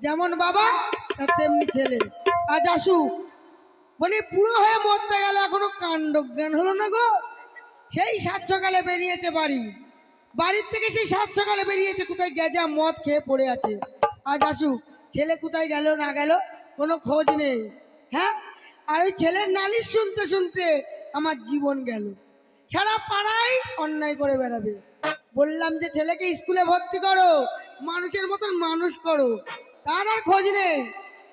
যেমন বাবা, তার তেমনি ছেলে। আজ আসুক। বলি পুরো হয়ে মরতে গেল, এখনও কাণ্ড জ্ঞান হলো না গো। সেই সাত সকালে বেরিয়েছে বাড়ি। বাড়ির থেকে সেই সাত সকালে বেরিয়েছে, কোথায় গেজা মদ খেয়ে পড়ে আছে। আজ আসুক। ছেলে কোথায় গেল, না গেল, কোনো খোঁজ নেই। হ্যাঁ? আর ওই ছেলের নালিশ শুনতে শুনতে আমার জীবন গেল। সারা পাড়ায় অন্যায় করে বেড়াবে। বললাম যে, ছেলেকে স্কুলে ভর্তি করো, মানুষের মতন মানুষ করো। তার আর খোঁজ নেই।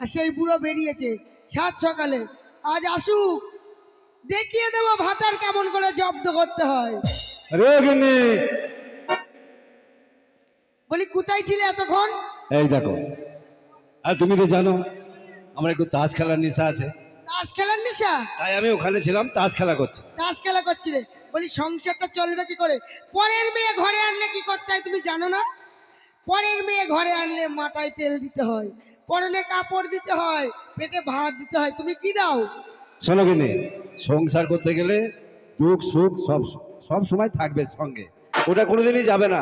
আর সেই বুড়ো বেরিয়েছে সাত সকালে। আজ আসুক। দেখিয়ে দেবো ভাতার কেমন করে জব্দ করতে হয়। বলি কোথায় ছিলে এতক্ষণ? এই দেখো। আর তুমি তো জানো আমার একটু তাস খেলার নেশা আছে। তাস খেলার নিশা? তাই আমি ওখানে ছিলাম তাস খেলা করছি। তাস খেলা করছিলে। বলি সংসারটা চলবে কি করে? পরের মেয়ে ঘরে আনলে কি করতে হয় তুমি জানো না? পরের মেয়ে ঘরে আনলে মাথায় তেল দিতে হয় পরনে কাপড় দিতে হয় পেটে ভাত দিতে হয় তুমি কি দাও? শোনো গিন্নি সংসার করতে গেলে দুঃখ সুখ সব সব সময় থাকবে সঙ্গে। ওটা কোনোদিনই যাবে না।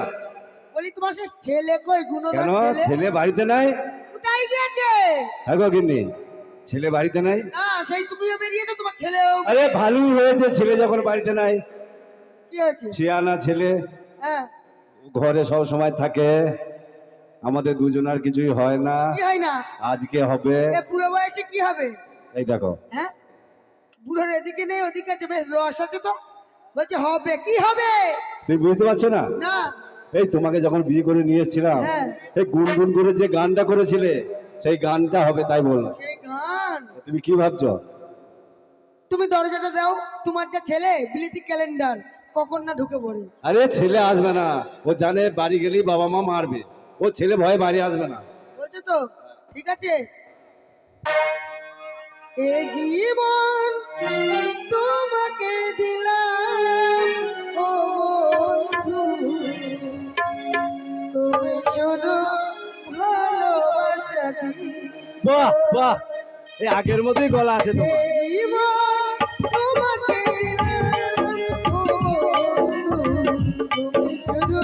বলি তোমার সে ছেলে কই গুণধর কেন? ছেলে? ছেলে বাড়িতে নাই? কোথায় গিয়েছে? হ্যাঁ গো গিন্নি ছেলে বাড়িতে নাই? না সেই তুমিও বেরিয়েছো তোমার ছেলেও আরে ভালোই হয়েছে ছেলে যখন বাড়িতে নাই। কি হয়েছে? শিয়ানা ছেলে হ্যাঁ। ঘরে সব সময় থাকে। আমাদের দুজনার কিছুই হয় না। কি হয় না? আজকে হবে। এ বুড়ো বয়সে কি হবে? এই দেখো। হ্যাঁ? বুড়োর এদিকে নেই ওদিকে আছে বেশ রস আছে তো। বলছে হবে। কি হবে? তুমি বুঝতে পারছ না? না। এই তোমাকে যখন বিয়ে করে নিয়ে এসেছিলাম হ্যাঁ। এই গুনগুন করে যে গানটা করেছিলে সেই গানটা হবে তাই বললাম। সেই গান? তুমি কি ভাবছ? তুমি দরজাটা দাও। তোমার যা ছেলে বিলিতি ক্যালেন্ডার কখন না ঢুকে পড়ে। আরে ছেলে আসবে না। ও জানে বাড়ি গেলেই বাবা মা মারবে। ও ছেলে ভয়ে বাড়ি আসবে না। বলছো তো? ঠিক আছে। এ জীবন তোমাকে দিলাম ও বন্ধু। তুমি শুধু ভালোবাসা বাহ বাহ। এই আগের মতোই গলা আছে তোমার। জীবন তোমাকে দিলাম ও বন্ধু। তুমি শুধু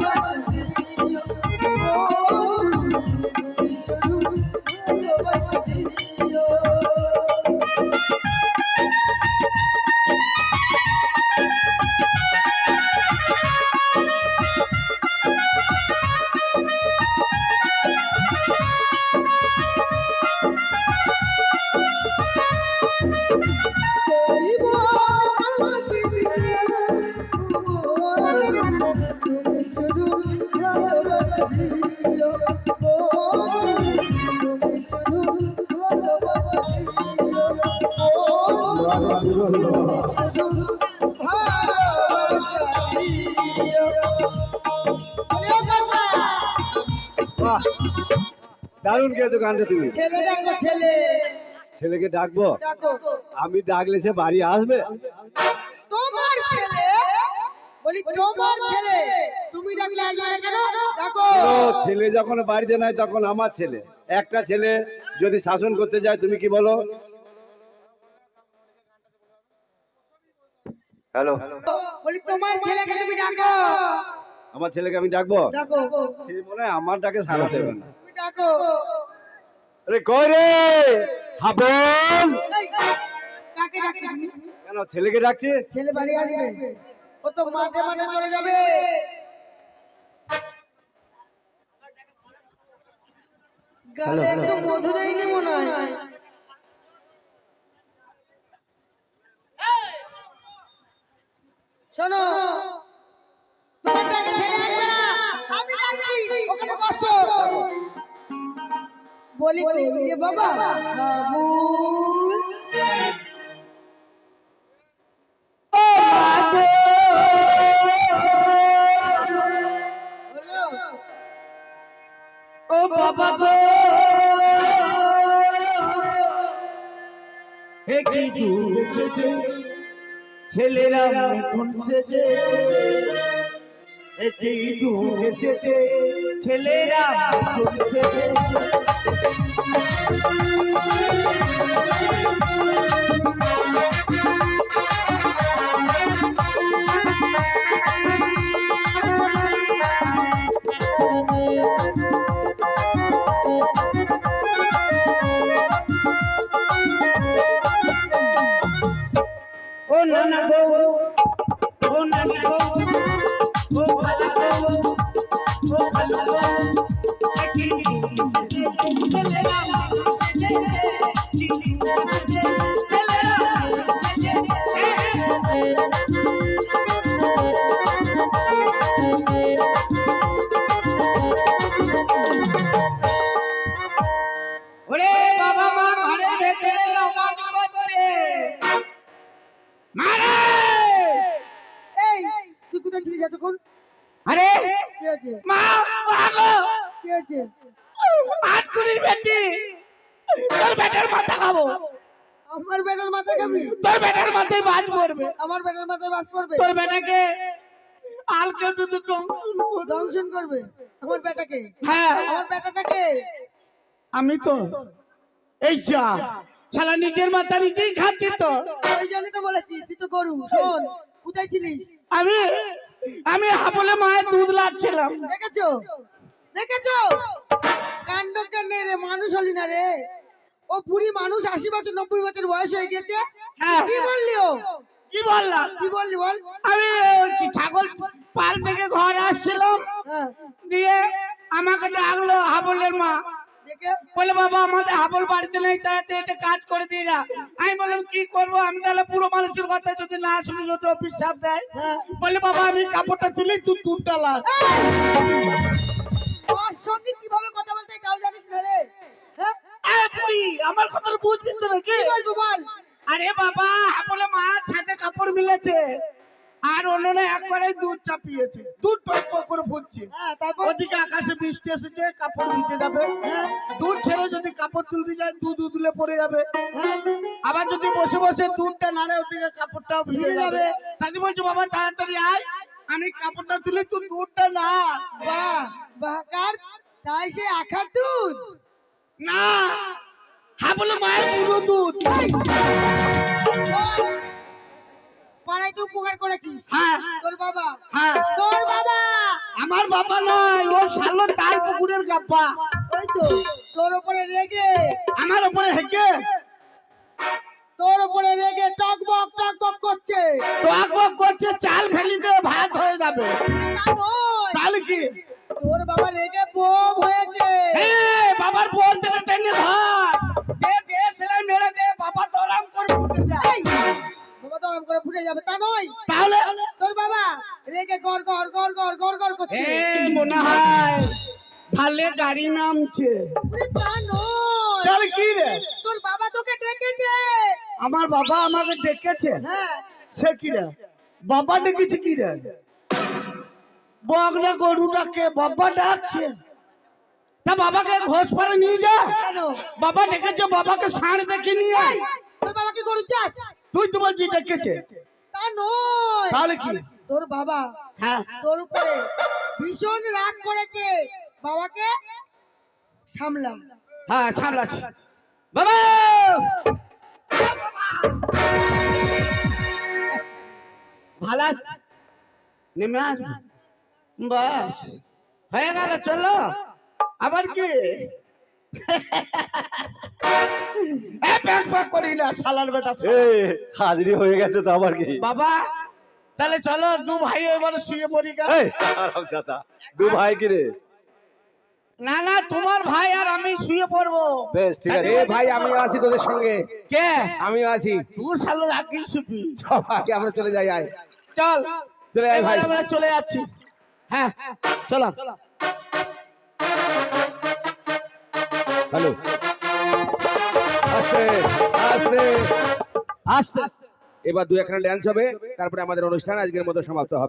Thank you. বাহ দারুণ গেছো গানটা তুমি। ছেলে ডাকো ছেলে ছেলেকে ডাকবো? আমি ডাকলে সে বাড়ি আসবে? তোমার ছেলে? বলি তোমার ছেলে? তুমি ডাকলে আসবে কেন? ডাকো। ছেলে যখন বাড়িতে নাই তখন আমার ছেলে। একটা ছেলে যদি শাসন করতে যায় তুমি কি বলো? হ্যালো। বলি তোমার ছেলেকে তুমি ডাকো। আমার ছেলেকে আমি ডাকবো? ডাকো। সে মনে আমার ডাকে সারা দেবে না। তুমি ডাকো। আরে কই রে? হাবল এই, কাকে ডাকছো তুমি? কেন ছেলেকে ডাকছে? ছেলে বাড়ি আসবে। ও তো মাঠে মাঠে চলে যাবে। গালে একটু মধু দেয়নি মনে হয়। শোনো। তোমার ডাকে ছেলে আসবে না। আমি ডাকি ওখানে বসো। বলি রে বাবা? হলো ও বাবা গো। হে কি যুগ এসেছে? ছেলেরা মিঠুন সেজে কি যুগ এসেছে। ছেলেরা মিঠুন সেজে ও এতক্ষণ? আরে! কি হয়েছে? মা কি হয়েছে? বেটি তোর বেটার মাথা খাব। আমার বেটার মাথা খাবি? তোর বেটার মাথায় বাজ পড়বে। আমার বেটার মাথায় বাস করবে তোর বেটাকে আলকে দুধ টংসন দংশন করবে। আমার বেটাকে? হ্যাঁ। আমার বেটাটাকে? আমি তো এই যা শালা নিজের মাথা নিজেই খাচ্ছি তো। ওই জন্যই তো বলেছি তুই তো গরু। শোন কোথায় ছিলিস? আমি আমি হাবলে মায়ের দুধ লাগছিলাম। দেখেছ? দেখেছ? কাণ্ড কান্ডে রে? মানুষ হলি না রে। ও বুড়ি মানুষ আশি বছর নব্বই বছর বয়স হয়ে গেছে হ্যাঁ। কি বললি ও? কি বললাম? কি বললি বল? আমি কি ছাগল পাল থেকে ঘর আসছিলাম। হ্যাঁ। দিয়ে আমাকে ডাকলো হাবলের মা বলে বাবা আমাদের হাবল বাড়িতে নেই তাই তুই কাজ করে দিয়ে যা। আমি বললাম কি করব? আমি তাহলে পুরো মানুষের কথা যদি না শুনি যদি অফিস সাপ দেয়? হ্যাঁ। বলে বাবা আমি কাপড়টা তুলি তুই দুধটা লাগ ওর সঙ্গে কীভাবে কথা বলতে তাও জানিস না রে? হ্যাঁ? আমার কথা বুঝছিস তো নাকি? বল? আরে বাবা বলে মা ছাদে কাপড় মিলেছে। আর অন্যরা একবারে দুধ চাপিয়েছে। দুধ টক করে ফুটছে। হ্যাঁ তারপর? ওদিকে আকাশে বৃষ্টি এসেছে কাপড় ভিজে যাবে। হ্যাঁ। দুধ ছেড়ে যদি কাপড় তুলতে যায় দুধ উতলে পড়ে যাবে। হ্যাঁ। আবার যদি বসে বসে দুধটা নাড়ে ওদিকে কাপড়টাও ভিজে যাবে। দাদি বলছে বাবা তাড়াতাড়ি আয়। আমি কাপড়টা তুলে তুই দুধটা না। বাহ বাহ কার? তাই সে আখার দুধ? না হ্যাঁ বলে মায়ের পুরো দুধ। এই! উপকার করেছিস। হ্যাঁ। তোর বাবা। হ্যাঁ। তোর বাবা। আমার বাবা নয় ও শালো তাল পুকুরের গাপ্পা। ওই তো তোর উপরে রেগে। আমার উপরে হেঁকে তোর উপরে রেগে টকবক টকবক করছে। টক বক করছে চাল ফেলি দিয়ে ভাত হয়ে যাবে। তাহলে কি? তোর বাবা রেগে বোম হয়েছে। বাবার থেকে টেনে ধর। দে দে সেলাই মেরে দে বাবা দরাম করে যায়। করে যাবে তা নয়। তাহলে? তোর বাবা রেগে গড় গড় গড় গড় গড় গড় করছে। এ মনে হয় ভালে গাড়ি নামছে। তা নয়। কি রে? তোর বাবা তোকে ডেকেছে। আমার বাবা আমাকে ডেকেছে? হ্যাঁ। সে কি রে? বাবা ডেকেছে কি রে? বগনা গরুটাকে বাবা ডাকছে। তা বাবাকে ঘোষ পারে নিয়ে যা। বাবা ডেকেছে বাবাকে ষাঁড় দেখে নিয়ে আয়। তোর বাবা কি গরু চাট। তুই তো বলছিস ডেকেছে তা নয়। তাহলে কি? তোর বাবা হ্যাঁ। তোর উপরে ভীষণ রাগ করেছে। বাবাকে সামলা হ্যাঁ সামলাছি বাবা! ভালো? নেমে আস বাস। হয়ে গেল চলো। আবার কি? করি না সালার বেটা হাজিরি হয়ে গেছে তো আবার কি? বাবা তাহলে চলো দু ভাই এবার শুয়ে পড়ি দু ভাই কি রে? না না তোমার ভাই আর আমি শুয়ে পড়ব। বেশ ঠিক আছে। এ, ভাই আমি আছি তোদের সঙ্গে। কে? আমিও আছি। তুই সালোর আগে শুবি আমরা চলে যাই আয়। চল। চলে আয় ভাই। আমরা চলে যাচ্ছি। হ্যাঁ চলো। হ্যালো। আস্তে আস্তে। আস্তে। এবার দু একখানা ড্যান্স হবে তারপরে আমাদের অনুষ্ঠান আজকের মতো সমাপ্ত হবে।